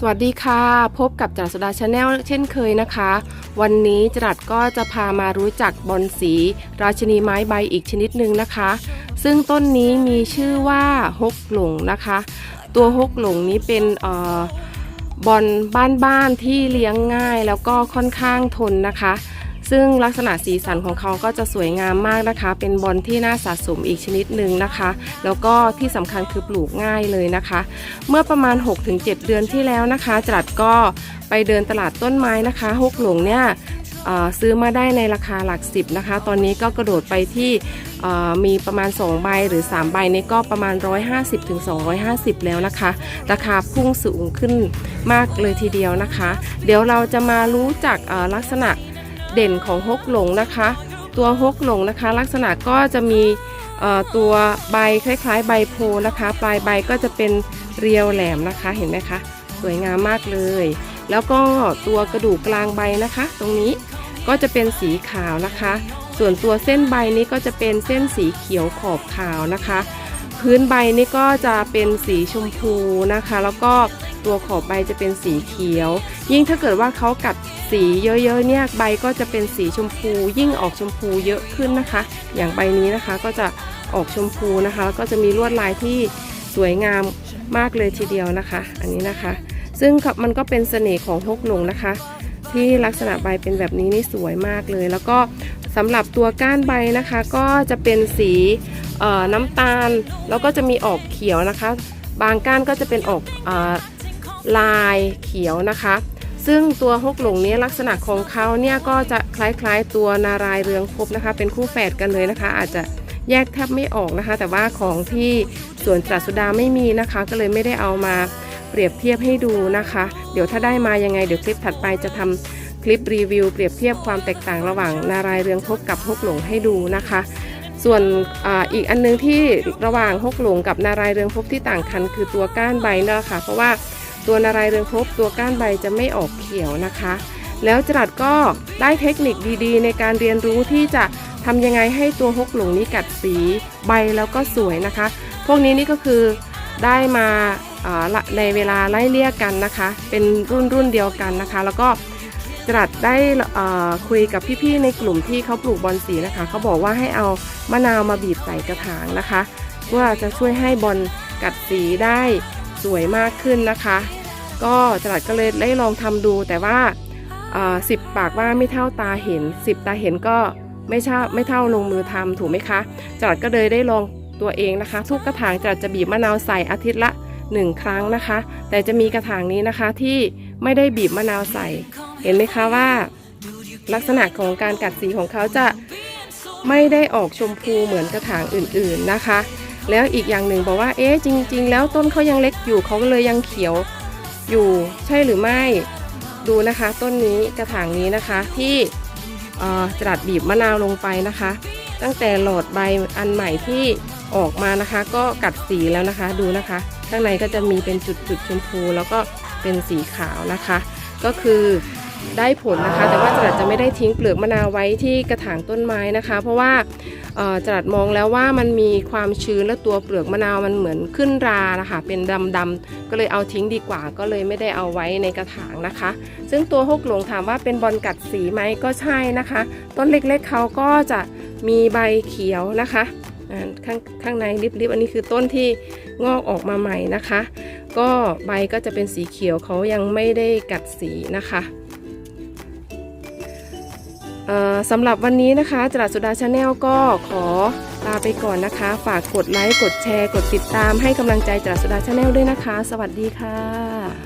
สวัสดีค่ะ พบกับจรัสดาชาแนลเช่นเคยนะคะ วันนี้จรัสก็จะพามารู้จักบอนสี ราชินีไม้ใบอีกชนิดหนึ่งนะคะ ซึ่งต้นนี้มีชื่อว่าฮกหลงนะคะ ตัวฮกหลงนี้เป็นออบอลบ้านๆที่เลี้ยงง่ายแล้วก็ค่อนข้างทนนะคะ ซึ่งลักษณะสีสันของเขาก็จะสวยงามมากนะคะ เป็นบอลที่น่าสะสมอีกชนิดหนึ่งนะคะ แล้วก็ที่สำคัญคือปลูกง่ายเลยนะคะ เมื่อประมาณ 6-7 เดือนที่แล้วนะคะจรัดก็ไปเดินตลาดต้นไม้นะคะฮกหลงเนี่ยซื้อมาได้ในราคาหลักสิบนะคะ ตอนนี้ก็กระโดดไปที่มีประมาณ 2 ใบหรือ 3 ใบนี้ก็ประมาณ 150ถึง250 แล้วนะคะ ราคาพุ่งสูงขึ้นมากเลยทีเดียวนะคะ เดี๋ยวเราจะมารู้จักลักษณะ เด่นของฮกหลงนะคะ ตัวฮกหลงนะคะ ลักษณะก็จะมีตัวใบคล้ายๆ ใบโพนะคะ ปลายใบก็จะเป็นเรียวแหลมนะคะเห็นไหมคะสวยงามมากเลย แล้วก็ตัวกระดูกกลางใบนะคะ ตรงนี้ก็จะเป็นสีขาวนะคะ ส่วนตัวเส้นใบนี้ก็จะเป็นเส้นสีเขียวขอบขาวนะคะ พื้นใบนี่ก็จะเป็นสีชมพูนะคะ แล้วก็ ตัวขอบใบจะเป็นสีเขียว ยิ่งถ้าเกิดว่าเขากัดสีเยอะๆเนี่ยใบก็จะเป็นสีชมพู ยิ่งออกชมพูเยอะขึ้นนะคะ อย่างใบนี้นะคะก็จะออกชมพูนะคะแล้วก็จะมีลวดลายที่สวยงามมากเลยทีเดียวนะคะ อันนี้นะคะ ซึ่งมันก็เป็นเสน่ห์ของฮกหลงนะคะ ที่ลักษณะใบเป็นแบบนี้นี่สวยมากเลย แล้วก็สำหรับตัวก้านใบนะคะ ก็จะเป็นสีน้ำตาล แล้วก็จะมีออกเขียวนะคะ บางก้านก็จะเป็นออกอ ลายเขียวนะคะ ซึ่งตัวฮกหลงนี้ลักษณะของเขาเนี่ยก็จะคล้ายๆตัวนารายเรืองภพนะคะ เป็นคู่แฝดกันเลยนะคะ อาจจะแยกแทบไม่ออกนะคะ แต่ว่าของที่สวนตรัสสุดาไม่มีนะคะ ก็เลยไม่ได้เอามาเปรียบเทียบให้ดูนะคะ เดี๋ยวถ้าได้มายังไงเดี๋ยวคลิปถัดไปจะทำคลิปรีวิวเปรียบเทียบความแตกต่างระหว่างนารายเรืองภพกับฮกหลงให้ดูนะคะ ส่วนออีกอันนึงที่ระหว่างฮกหลงกับนารายเรืองภพที่ต่างกันคือตัวก้านใบนั่นแหละค่ะเพราะว่า ตัวนารายเรืองภพตัวก้านใบจะไม่ออกเขียวนะคะ แล้วจรัดก็ได้เทคนิคดีๆ ในการเรียนรู้ที่จะทำยังไงให้ตัวฮกหลงนี้กัดสีใบแล้วก็สวยนะคะ พวกนี้นี่ก็คือได้มาาในเวลาไล่เลี่ยกันนะคะ เป็นรุ่นรุ่นเดียวกันนะคะ แล้วก็จรัดได้คุยกับพี่ๆในกลุ่มที่เขาปลูกบอลสีนะคะเขาบอกว่าให้เอามะนาวมาบีบใส่กระถางนะคะ เพื่อจะช่วยให้บอลกัดสีได้สวยมากขึ้นนะคะ ก็จรัดก็เลยได้ลองทำดู แต่ว่าสิบปากว่าไม่เท่าตาเห็นสิบตาเห็นก็ไม่ใช่ไม่เท่าลงมือทำถูกไหมคะจรัดก็เลยได้ลองตัวเองนะคะ ทุกกระถางจรัดจะบีบมะนาวใส่อาทิตย์ละหนึ่งครั้งนะคะ แต่จะมีกระถางนี้นะคะที่ไม่ได้บีบมะนาวใส่ เห็นไหมคะว่า ลักษณะของการกัดสีของเขาจะไม่ได้ออกชมพูเหมือนกระถางอื่นๆนะคะ แล้วอีกอย่างหนึ่งบอกว่าเอ๊ะจริง ๆ แล้วต้นเขายังเล็กอยู่เขาก็เลยยังเขียว อยู่ใช่หรือไม่ดูนะคะต้นนี้กระถางนี้นะคะที่จัดบีบมะนาวลงไปนะคะ ตั้งแต่โหลดใบอันใหม่ที่ออกมานะคะ ก็กัดสีแล้วนะคะดูนะคะ ข้างในก็จะมีเป็นจุดๆชมพู แล้วก็เป็นสีขาวนะคะ ก็คือ ได้ผลนะคะ แต่ว่าจรัดจะไม่ได้ทิ้งเปลือกมะนาวไว้ที่กระถางต้นไม้นะคะ เพราะว่าจรัดมองแล้วว่ามันมีความชื้นและตัวเปลือกมะนาวมันเหมือนขึ้นรานะคะเป็นดำๆก็เลยเอาทิ้งดีกว่า ก็เลยไม่ได้เอาไว้ในกระถางนะคะ ซึ่งตัวฮกหลงถามว่าเป็นบอลกัดสีไหมก็ใช่นะคะ ต้นเล็กๆเขาก็จะมีใบเขียวนะคะข้างข้างในริบๆอันนี้คือต้นที่งอกออกมาใหม่นะคะ ก็ใบก็จะเป็นสีเขียวเขายังไม่ได้กัดสีนะคะ สำหรับวันนี้นะคะจรัสสุดาชาแนลก็ขอลาไปก่อนนะคะ ฝากกดไลค์ กดแชร์ กดติดตามให้กำลังใจจรัสสุดาชาแนลด้วยนะคะ สวัสดีค่ะ